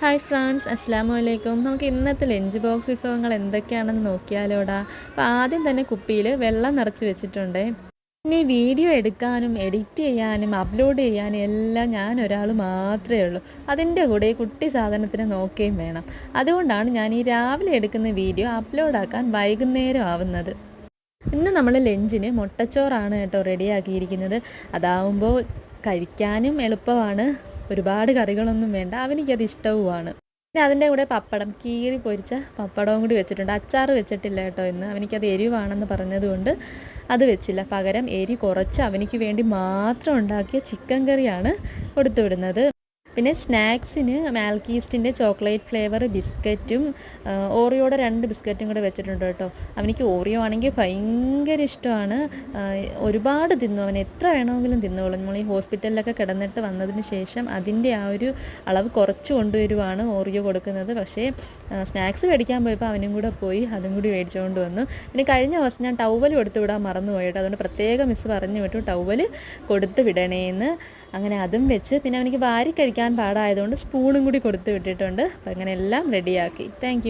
Hi friends അസ്സാം വലൈക്കും നമുക്ക് ഇന്നത്തെ ലഞ്ച് ബോക്സ് വിഭവങ്ങൾ എന്തൊക്കെയാണെന്ന് നോക്കിയാലോടാ. അപ്പോൾ ആദ്യം തന്നെ കുപ്പിയിൽ വെള്ളം നിറച്ച് വെച്ചിട്ടുണ്ട്. ഇനി വീഡിയോ എടുക്കാനും എഡിറ്റ് ചെയ്യാനും അപ്ലോഡ് ചെയ്യാനും എല്ലാം ഞാൻ ഒരാൾ മാത്രമേ ഉള്ളൂ. അതിന്റെ കൂടെ കുട്ടി സാധനത്തിന് നോക്കുകയും വേണം. അതുകൊണ്ടാണ് ഞാൻ ഈ രാവിലെ എടുക്കുന്ന വീഡിയോ അപ്ലോഡാക്കാൻ വൈകുന്നേരം ആവുന്നത്. ഇന്ന് നമ്മൾ ലഞ്ചിന് മുട്ടച്ചോറാണ് കേട്ടോ റെഡിയാക്കിയിരിക്കുന്നത് അതാവുമ്പോൾ കഴിക്കാനും എളുപ്പമാണ്. ഒരുപാട് കറികളൊന്നും വേണ്ട. അവനിക്കത് ഇഷ്ടവുമാണ്. പിന്നെ അതിന്റെ കൂടെ പപ്പടം. കീറി പൊരിച്ച പപ്പടവും കൂടി വെച്ചിട്ടുണ്ട്. അച്ചാർ വെച്ചിട്ടില്ല കേട്ടോ ഇന്ന്. അവനിക്കത് എരിവാണെന്ന് പറഞ്ഞതുകൊണ്ട് അത് വെച്ചില്ല. പകരം എരി കുറച്ച് അവനിക്ക് വേണ്ടി മാത്രം ഉണ്ടാക്കിയ ചിക്കൻ കറിയാണ് കൊടുത്തു വിടുന്നത് പിന്നെ സ്നാക്സിന് മാൽക്കീസ്റ്റിന്റെ ചോക്ലേറ്റ് ഫ്ലേവർ ബിസ്ക്കറ്റും ഓറിയോടെ രണ്ട് ബിസ്ക്കറ്റും കൂടെ വെച്ചിട്ടുണ്ട് കേട്ടോ. അവനിക്ക് ഓറിയോ ആണെങ്കിൽ ഭയങ്കര ഇഷ്ടമാണ്. ഒരുപാട് തിന്നു. അവൻ എത്ര വേണമെങ്കിലും തിന്നോളും. നമ്മൾ ഈ ഹോസ്പിറ്റലിലൊക്കെ കിടന്നിട്ട് വന്നതിന് ശേഷം അതിന്റെ ആ ഒരു അളവ് കുറച്ച് കൊണ്ടുവരുവാണ് ഓറിയോ കൊടുക്കുന്നത്. പക്ഷേ സ്നാക്സ് മേടിക്കാൻ പോയപ്പോൾ അവനും കൂടെ പോയി അതും കൂടി മേടിച്ചുകൊണ്ട് വന്നു. പിന്നെ കഴിഞ്ഞ ദിവസം ഞാൻ ടൗവൽ കൊടുത്തു വിടാൻ മറന്നു പോയിട്ട് അതുകൊണ്ട് പ്രത്യേകം മിസ് പറഞ്ഞു വിട്ടു ടൗവൽ കൊടുത്ത് വിടണേന്ന്. അങ്ങനെ അതും വെച്ച് പിന്നെ അവനിക്ക് വാരി കഴിക്കാൻ പാടായതുകൊണ്ട് സ്പൂണും കൂടി കൊടുത്ത് വിട്ടിട്ടുണ്ട്. അപ്പം അങ്ങനെ എല്ലാം റെഡിയാക്കി താങ്ക്